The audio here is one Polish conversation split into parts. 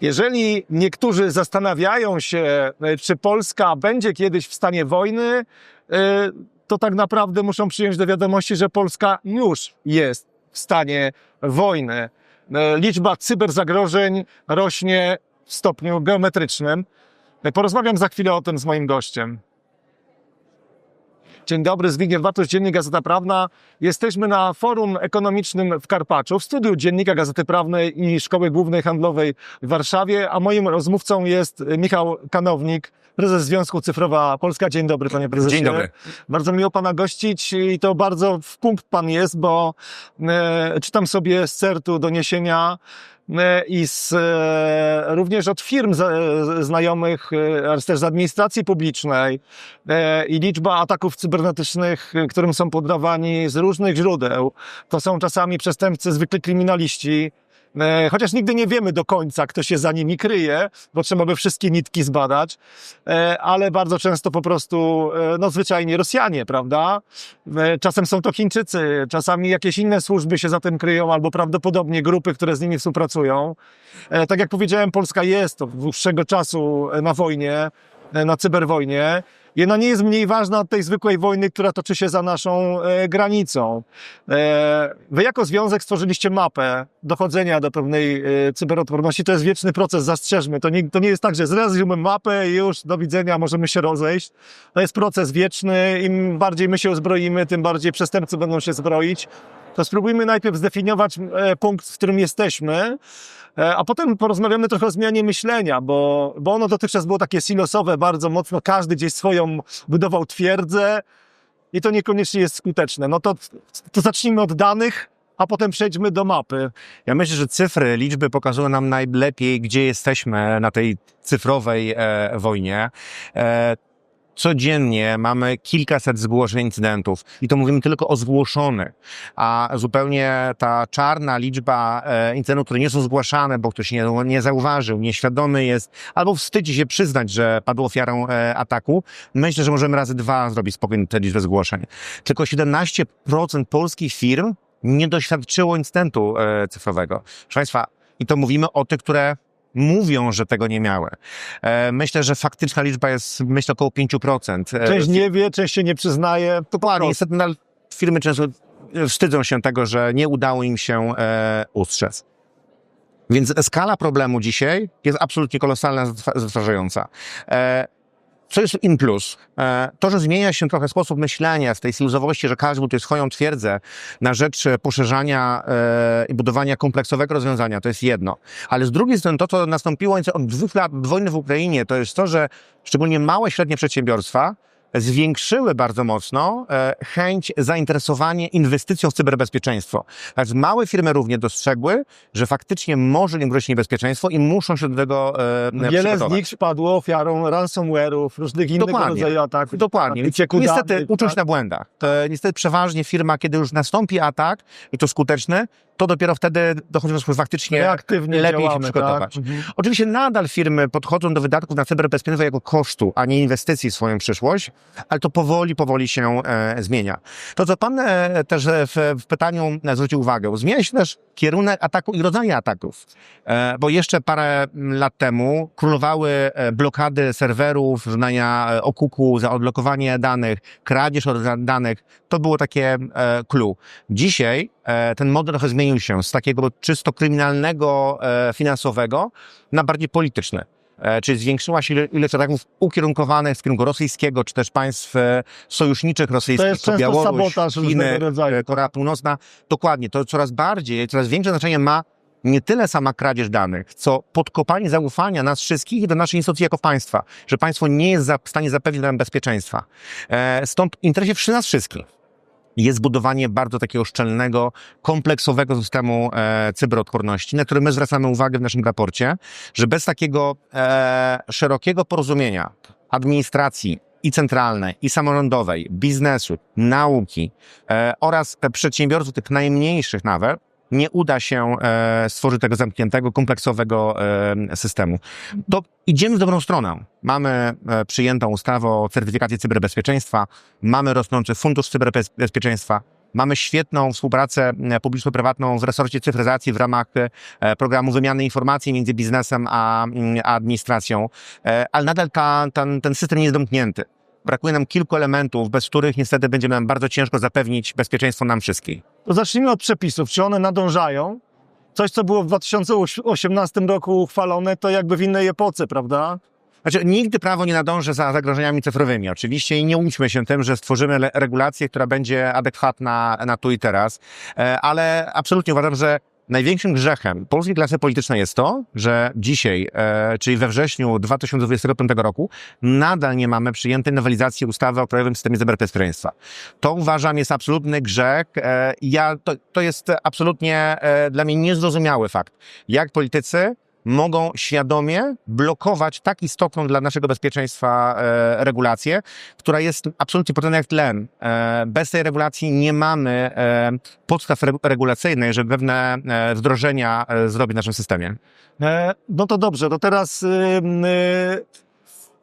Jeżeli niektórzy zastanawiają się, e, czy Polska będzie kiedyś w stanie wojny, e, to tak naprawdę muszą przyjąć do wiadomości, że Polska już jest w stanie wojny. E, Liczba cyberzagrożeń rośnie w stopniu geometrycznym. Porozmawiam za chwilę o tym z moim gościem. Dzień dobry, Zbigniew Bartosz, Dziennik Gazeta Prawna. Jesteśmy na forum ekonomicznym w Karpaczu, w studiu Dziennika Gazety Prawnej i Szkoły Głównej Handlowej w Warszawie, a moim rozmówcą jest Michał Kanownik, prezes Związku Cyfrowa Polska. Dzień dobry, panie prezesie. Dzień dobry. Bardzo miło pana gościć i to bardzo w punkt pan jest, bo e, czytam sobie z CERT-u doniesienia i z, e, również od firm e, znajomych, e, ale też z administracji publicznej e, i liczba ataków cybernetycznych, e, którym są poddawani z różnych źródeł. To są czasami przestępcy, zwykli kryminaliści, E, Chociaż nigdy nie wiemy do końca, kto się za nimi kryje, bo trzeba by wszystkie nitki zbadać, E, ale bardzo często po prostu, e, no zwyczajnie Rosjanie, prawda? E, Czasem są to Chińczycy, czasami jakieś inne służby się za tym kryją, albo prawdopodobnie grupy, które z nimi współpracują. E, Tak jak powiedziałem, Polska jest od dłuższego czasu e, na wojnie, e, na cyberwojnie. I ona nie jest mniej ważna od tej zwykłej wojny, która toczy się za naszą e, granicą. E, wy jako związek stworzyliście mapę dochodzenia do pewnej e. To jest wieczny proces, zastrzeżmy. To nie, to nie jest tak, że zrealizujemy mapę i już do widzenia, możemy się rozejść. To jest proces wieczny. Im bardziej my się uzbroimy, tym bardziej przestępcy będą się zbroić. To spróbujmy najpierw zdefiniować e, punkt, w którym jesteśmy, e, a potem porozmawiamy trochę o zmianie myślenia, bo, bo ono dotychczas było takie silosowe bardzo mocno. Każdy gdzieś swoją budował twierdzę i to niekoniecznie jest skuteczne. No to, to zacznijmy od danych, a potem przejdźmy do mapy. Ja myślę, że cyfry, liczby pokazują nam najlepiej, gdzie jesteśmy na tej cyfrowej e, wojnie. E, codziennie mamy kilkaset zgłoszeń incydentów i to mówimy tylko o zgłoszonych, a zupełnie ta czarna liczba e, incydentów, które nie są zgłaszane, bo ktoś nie, nie zauważył, nieświadomy jest, albo wstydzi się przyznać, że padł ofiarą e, ataku, myślę, że możemy razy dwa zrobić spokojnie tę liczbę zgłoszeń. Tylko 17% polskich firm nie doświadczyło incydentu e, cyfrowego. Proszę Państwa, i to mówimy o tych, które mówią, że tego nie miały. E, myślę, że faktyczna liczba jest, myślę, około 5%. E, Część nie wie, część się nie przyznaje. To Dokładnie. Niestety no, firmy często e, wstydzą się tego, że nie udało im się e, ustrzec. Więc skala problemu dzisiaj jest absolutnie kolosalna, zatrważająca. E, co jest in plus? E, to, że zmienia się trochę sposób myślenia z tej silozowości, że każdy buduje swoją twierdzę na rzecz e, poszerzania e, i budowania kompleksowego rozwiązania, to jest jedno. Ale z drugiej strony to, co nastąpiło od dwóch lat wojny w Ukrainie, to jest to, że szczególnie małe, średnie przedsiębiorstwa zwiększyły bardzo mocno e, chęć zainteresowania inwestycją w cyberbezpieczeństwo. Także małe firmy również dostrzegły, że faktycznie może im grozić niebezpieczeństwo i muszą się do tego e, Wiele z nich padło ofiarą ransomware'ów, różnych innych Dokładnie. ataków. Dokładnie. Wycieku niestety danych, uczą się tak? na błędach. To niestety przeważnie firma, kiedy już nastąpi atak i to skuteczny, to dopiero wtedy dochodzi do faktycznie Reaktywnie lepiej działamy, się przygotować. Tak? Mhm. Oczywiście nadal firmy podchodzą do wydatków na cyberbezpieczeństwo jako kosztu, a nie inwestycji w swoją przyszłość, ale to powoli, powoli się e, zmienia. To, co pan e, też w, w pytaniu e, zwrócił uwagę, zmienia się też kierunek ataku i rodzaje ataków. E, bo jeszcze parę lat temu królowały e, blokady serwerów, żądania e, okuku za odblokowanie danych, kradzież od danych. To było takie e, clue. Dzisiaj ten model trochę zmienił się z takiego czysto kryminalnego, e, finansowego na bardziej polityczny. E, Czyli zwiększyła się ilość ataków ukierunkowanych w kierunku rosyjskiego, czy też państw e, sojuszniczych rosyjskich, To jest często Białoruś, sabotaż Chiny, e, Korea Północna. Dokładnie, to coraz bardziej, coraz większe znaczenie ma nie tyle sama kradzież danych, co podkopanie zaufania nas wszystkich do naszej instytucji jako państwa, że państwo nie jest w stanie zapewnić nam bezpieczeństwa. E, Stąd interesie przy nas wszystkich jest budowanie bardzo takiego szczelnego, kompleksowego systemu e, cyberodporności, na który my zwracamy uwagę w naszym raporcie, że bez takiego e, szerokiego porozumienia administracji i centralnej, i samorządowej, biznesu, nauki e, oraz e, przedsiębiorców, tych najmniejszych nawet, nie uda się e, stworzyć tego zamkniętego, kompleksowego e, systemu. To idziemy w dobrą stronę. Mamy e, przyjętą ustawę o certyfikacji cyberbezpieczeństwa, mamy rosnący fundusz cyberbezpieczeństwa. Mamy świetną współpracę publiczno-prywatną w resorcie cyfryzacji w ramach programu wymiany informacji między biznesem a, mm, a administracją, ale nadal ta, ten, ten system nie jest domknięty. Brakuje nam kilku elementów, bez których niestety będzie nam bardzo ciężko zapewnić bezpieczeństwo nam wszystkim. To zacznijmy od przepisów. Czy one nadążają? Coś, co było w 2018 roku uchwalone, to jakby w innej epoce, prawda? Znaczy, nigdy prawo nie nadąży za zagrożeniami cyfrowymi, oczywiście, i nie łudźmy się tym, że stworzymy regulację, która będzie adekwatna na tu i teraz, E, ale absolutnie uważam, że największym grzechem polskiej klasy politycznej jest to, że dzisiaj, e, czyli we wrześniu 2025 roku, nadal nie mamy przyjętej nowelizacji ustawy o Krajowym Systemie Cyberbezpieczeństwa. To uważam jest absolutny grzech. E, ja, to, to jest absolutnie e, dla mnie niezrozumiały fakt, jak politycy mogą świadomie blokować tak istotną dla naszego bezpieczeństwa e, regulację, która jest absolutnie potrzebna jak tlen. E, bez tej regulacji nie mamy e, podstaw re- regulacyjnych, żeby pewne e, wdrożenia e, zrobić w naszym systemie. E, no to dobrze, to teraz ym, y,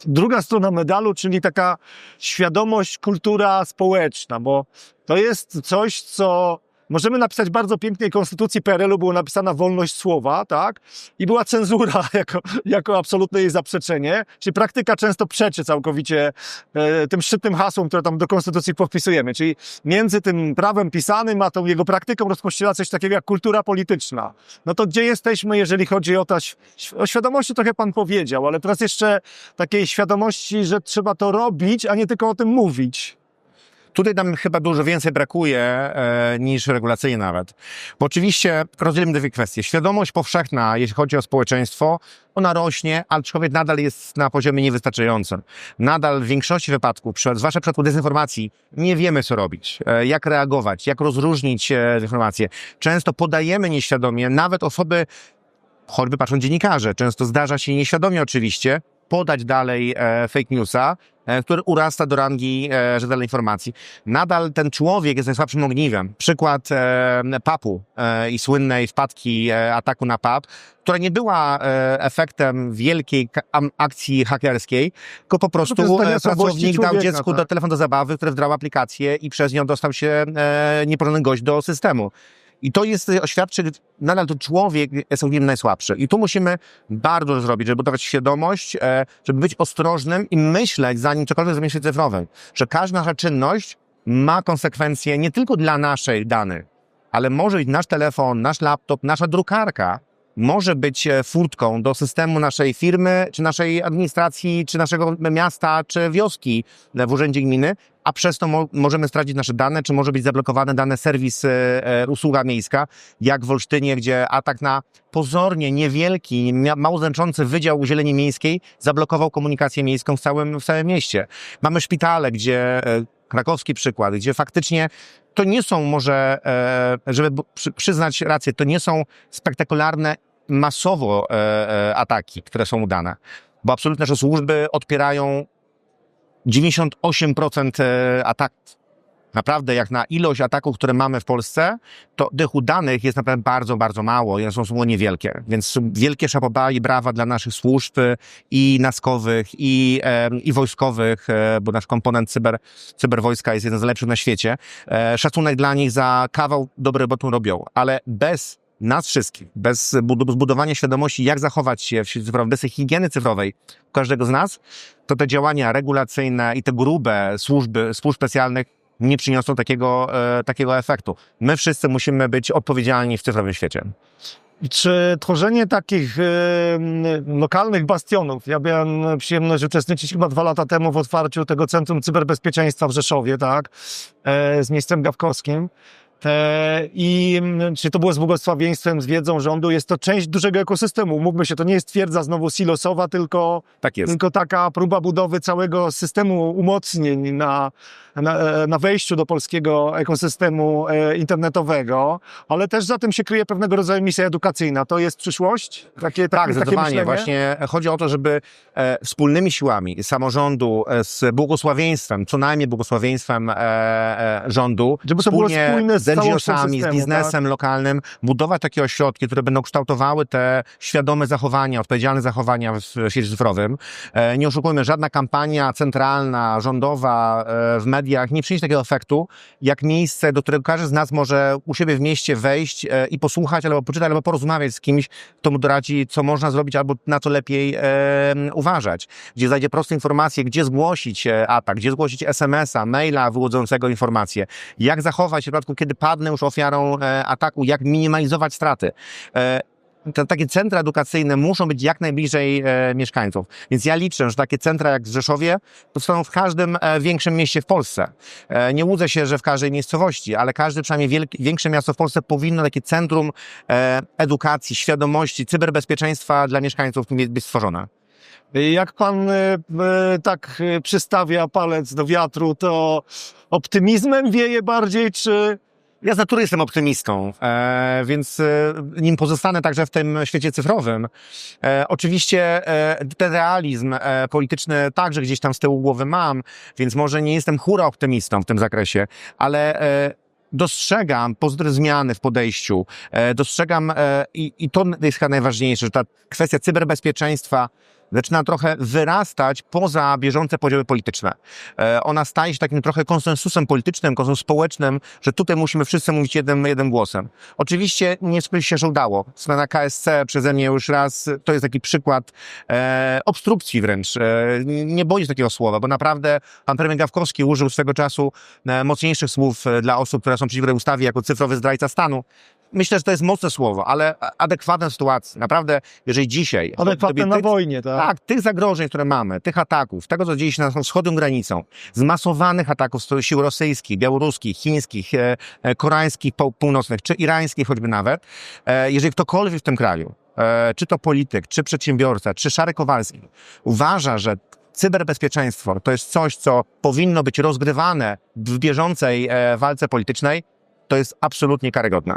druga strona medalu, czyli taka świadomość, kultura społeczna, bo to jest coś, co możemy napisać bardzo pięknej konstytucji PRL-u, była napisana wolność słowa, tak? I była cenzura jako, jako absolutne jej zaprzeczenie. Czyli praktyka często przeczy całkowicie e, tym szczytnym hasłom, które tam do konstytucji podpisujemy. Czyli między tym prawem pisanym a tą jego praktyką rozpościera coś takiego jak kultura polityczna. No to gdzie jesteśmy, jeżeli chodzi o ta o świadomości, trochę pan powiedział, ale teraz jeszcze takiej świadomości, że trzeba to robić, a nie tylko o tym mówić. Tutaj nam chyba dużo więcej brakuje e, niż regulacyjnie nawet. Bo oczywiście rozdzielimy dwie kwestie. Świadomość powszechna, jeśli chodzi o społeczeństwo, ona rośnie, aczkolwiek nadal jest na poziomie niewystarczającym. Nadal w większości wypadków, zwłaszcza w przypadku dezinformacji, nie wiemy, co robić, e, jak reagować, jak rozróżnić e, informacje. Często podajemy nieświadomie, nawet osoby, choćby patrzą dziennikarze, często zdarza się nieświadomie oczywiście, podać dalej e, fake newsa, który urasta do rangi e, rzetelnej informacji. Nadal ten człowiek jest najsłabszym ogniwem. Przykład e, PAP-u e, i słynnej wpadki e, ataku na PAP, która nie była e, efektem wielkiej akcji hakerskiej, tylko po prostu e, słabości pracownik dał dziecku tak. do telefon do zabawy, który wdrał aplikację i przez nią dostał się e, niepożądany gość do systemu. I to jest, e, oświadczy, nadal to człowiek jest ogniwem najsłabszy. I tu musimy bardzo dużo zrobić, żeby budować świadomość, e, żeby być ostrożnym i myśleć, zanim cokolwiek zrobimy się cyfrowym, że każda nasza czynność ma konsekwencje nie tylko dla naszych danych, ale może być nasz telefon, nasz laptop, nasza drukarka, może być e, furtką do systemu naszej firmy, czy naszej administracji, czy naszego miasta, czy wioski e, w urzędzie gminy, a przez to mo możemy stracić nasze dane, czy może być zablokowane dane serwis, e, e, usługa miejska, jak w Olsztynie, gdzie atak na pozornie niewielki, mało znaczący Wydział Zieleni Miejskiej zablokował komunikację miejską w całym, w całym mieście. Mamy szpitale, gdzie e, krakowski przykład, gdzie faktycznie to nie są może, e, żeby przyznać rację, to nie są spektakularne masowo e, e, ataki, które są udane, bo absolutnie nasze służby odpierają 98% e, ataków. Naprawdę, jak na ilość ataków, które mamy w Polsce, to tych udanych jest naprawdę bardzo, bardzo mało one są, są niewielkie. Więc wielkie szapoba i brawa dla naszych służb e, i naskowych, i, e, i wojskowych, e, bo nasz komponent cyber, cyberwojska jest jeden z lepszych na świecie. E, szacunek dla nich za kawał dobrej roboty robią, ale bez nas wszystkich, bez bud- zbudowania świadomości, jak zachować się w świecie cyfrowym, bez tej higieny cyfrowej każdego z nas, to te działania regulacyjne i te grube służby, służb specjalnych nie przyniosą takiego, e, takiego efektu. My wszyscy musimy być odpowiedzialni w cyfrowym świecie. Czy tworzenie takich e, lokalnych bastionów, ja miałem przyjemność uczestniczyć chyba dwa lata temu w otwarciu tego Centrum Cyberbezpieczeństwa w Rzeszowie, tak, e, z ministrem Gawkowskim. E, I mm, czy to było z błogosławieństwem, z wiedzą rządu? Jest to część dużego ekosystemu. Mówmy się, to nie jest twierdza znowu silosowa, tylko Tak jest. tylko taka próba budowy całego systemu umocnień na, na, e, na wejściu do polskiego ekosystemu e, internetowego, ale też za tym się kryje pewnego rodzaju misja edukacyjna. To jest przyszłość? Takie, Tak, takie, takie zdecydowanie. myślenie? Właśnie chodzi o to, żeby e, wspólnymi siłami samorządu e, z błogosławieństwem, co najmniej błogosławieństwem e, rządu, Żeby to było wspólnie spójne z całością NGO-sami, z biznesem lokalnym, budować takie ośrodki, które będą kształtowały te świadome zachowania, odpowiedzialne zachowania w świecie cyfrowym. E, Nie oszukujmy, żadna kampania centralna, rządowa e, w mediach nie przyniesie takiego efektu, jak miejsce, do którego każdy z nas może u siebie w mieście wejść e, i posłuchać, albo poczytać, albo porozmawiać z kimś, kto mu doradzi, co można zrobić, albo na co lepiej uważać. Gdzie znajdzie proste informacje, gdzie zgłosić atak, gdzie zgłosić SMS-a, maila wyłudzącego informacje, jak zachować się w przypadku, kiedy padnę już ofiarą e, ataku, jak minimalizować straty. E, te, takie centra edukacyjne muszą być jak najbliżej e, mieszkańców. Więc ja liczę, że takie centra jak w Rzeszowie powstaną w każdym e, większym mieście w Polsce. E, nie łudzę się, że w każdej miejscowości, ale każde przynajmniej wielkie, większe miasto w Polsce powinno takie centrum e, edukacji, świadomości, cyberbezpieczeństwa dla mieszkańców być stworzone. Jak pan e, e, tak przystawia palec do wiatru, to optymizmem wieje bardziej, czy Ja z natury jestem optymistą, e, więc e, nim pozostanę także w tym świecie cyfrowym. E, oczywiście e, ten realizm e, polityczny także gdzieś tam z tyłu głowy mam, więc może nie jestem hura optymistą w tym zakresie, ale e, dostrzegam pozytywne zmiany w podejściu, e, dostrzegam e, i, i to jest chyba najważniejsze, że ta kwestia cyberbezpieczeństwa zaczyna trochę wyrastać poza bieżące podziały polityczne. E, Ona staje się takim trochę konsensusem politycznym, konsensusem społecznym, że tutaj musimy wszyscy mówić jednym, jednym głosem. Oczywiście nie się udało. Strona KSC przeze mnie już raz, to jest taki przykład e, obstrukcji wręcz. E, nie boję się takiego słowa, bo naprawdę pan premier Gawkowski użył swego czasu e, mocniejszych słów e, dla osób, które są przeciwko ustawie jako cyfrowy zdrajca stanu. Myślę, że to jest mocne słowo, ale adekwatne sytuacji. Naprawdę, jeżeli dzisiaj... adekwatne na wojnie, tak? tak, tych zagrożeń, które mamy, tych ataków, tego, co dzieje się na naszą wschodnią granicą, zmasowanych ataków z sił rosyjskich, białoruskich, chińskich, e, e, koreańskich, pół- północnych, czy irańskich choćby nawet, e, jeżeli ktokolwiek w tym kraju, e, czy to polityk, czy przedsiębiorca, czy Szary Kowalski, uważa, że cyberbezpieczeństwo to jest coś, co powinno być rozgrywane w bieżącej e, walce politycznej, to jest absolutnie karygodne.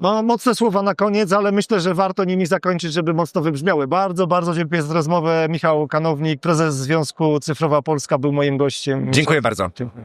No, mocne słowa na koniec, ale myślę, że warto nimi zakończyć, żeby mocno wybrzmiały. Bardzo, bardzo dziękuję za rozmowę. Michał Kanownik, prezes Związku Cyfrowa Polska był moim gościem. Dziękuję bardzo. Dziękuję.